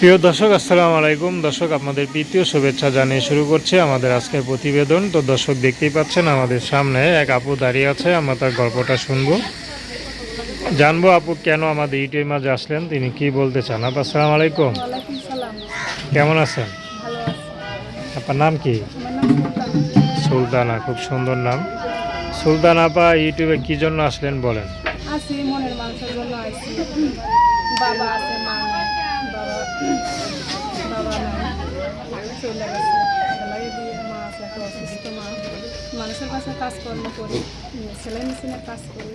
প্রিয় দর্শক আসসালামু আলাইকুম। দর্শক আপনাদের প্রীতীয় শুভেচ্ছা জানিয়ে শুরু করছে আমাদের আজকের প্রতিবেদন। তো দর্শক দেখতেই পাচ্ছেন আমাদের সামনে এক আপু দাঁড়িয়ে আছে আমরা তার গল্পটা শুনব। জানব আপু কেন আমাদের ইউটিউবের মাঝে আসলেন? তিনি কি বলতে চান? আপু আসসালামু আলাইকুম। কেমন আছেন? আপনার নাম কি? সুলতানা। খুব সুন্দর নাম। সুলতান আপা ইউটিউবে কি জন্য আসলেন বলেন? বাবা আছে মা নাই। বাবা বাবা নাই চলে গেছে এগুলাই দিয়ে মা আছে একটা অসুস্থ মা মানুষের কাছে কাজকর্ম করি সেলাই মেশিনের কাজ করি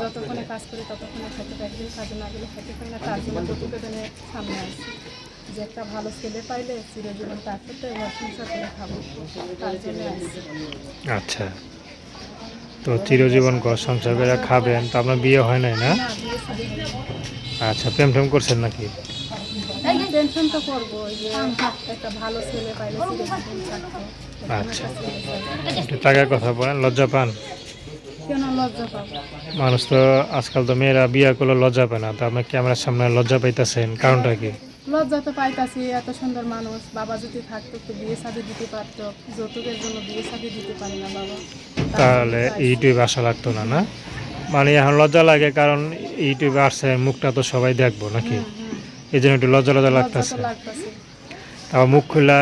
যতক্ষণে কাজ করি ততক্ষণে খেতে পাই একদিন কাজে না গেলে খেতে পাই না তার জন্য প্রতিবেদনের সামনে আসি যে একটা ভালো ছেলে পাইলে চিরজীবন তার সাথে সংসার করে খাব তার জন্য আচ্ছা। তো চিরজীবন ঘর সংসার করে খাবেন তো আপনার বিয়ে হয় নাই না। আচ্ছা প্রেম টেম করছেন নাকি? টেনশন তো করব যে একটা ভালো ছেলে পাইলে আচ্ছা। একটু টাকার কথা বলেন লজ্জা পান? মানুষ তো আজকাল তো মেয়েরা বিয়ে করলে লজ্জা পায় না তো আপনার ক্যামেরার সামনে লজ্জা পাইতেছেন কারণটা কি? লজ্জা তো পাইতাছি এত সুন্দর মানুষ বাবা যদি থাকতো একটু বিয়ে শাদি দিতে পারতো যৌতুকের জন্য বিয়ে শাদি দিতে পারি না বাবা। তাহলে ইউটিউবে আসা লাগতো না না? মানে এখন লজ্জা লাগে কারণ ইউটিউবে আসছে মুখটা তো সবাই দেখব নাকি? এই জন্য একটু লজ্জা লজ্জা লাগতেছে। লাগতেছে। মুখ খুলে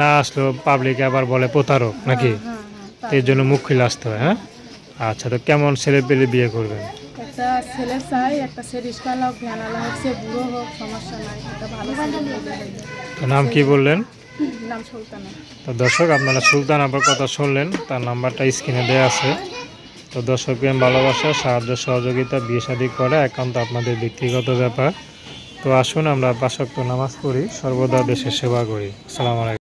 না আসলেও পাবলিক আবার বলে প্রতারক নাকি? হ্যাঁ হ্যাঁ এই জন্য মুখ খুলে আসতে হয় হ্যাঁ? আচ্ছা তো কেমন ছেলে পেলে বিয়ে করবেন? একটা ছেলে চাই একটা সে রিস্কালা হোক ভ্যানালা হোক সে বুড়ো হোক সমস্যা নাই একটা ভালো ছেলে পেলে হইলে। তো নাম কি বললেন? নাম সুলতানা। তো দর্শক আপনারা সুলতান আবার কথা শুনলেন তার নাম্বারটা স্ক্রিনে দেওয়া আছে। তো দর্শক প্রেম ভালোবাসা সাহায্য সহযোগিতা বিয়ে শাদী করা একান্ত আপনাদের ব্যক্তিগত ব্যাপার। তো আসুন আমরা বাসক্ত নামাজ পড়ি সর্বদা দেশের সেবা করি। আসসালামু আলাইকুম।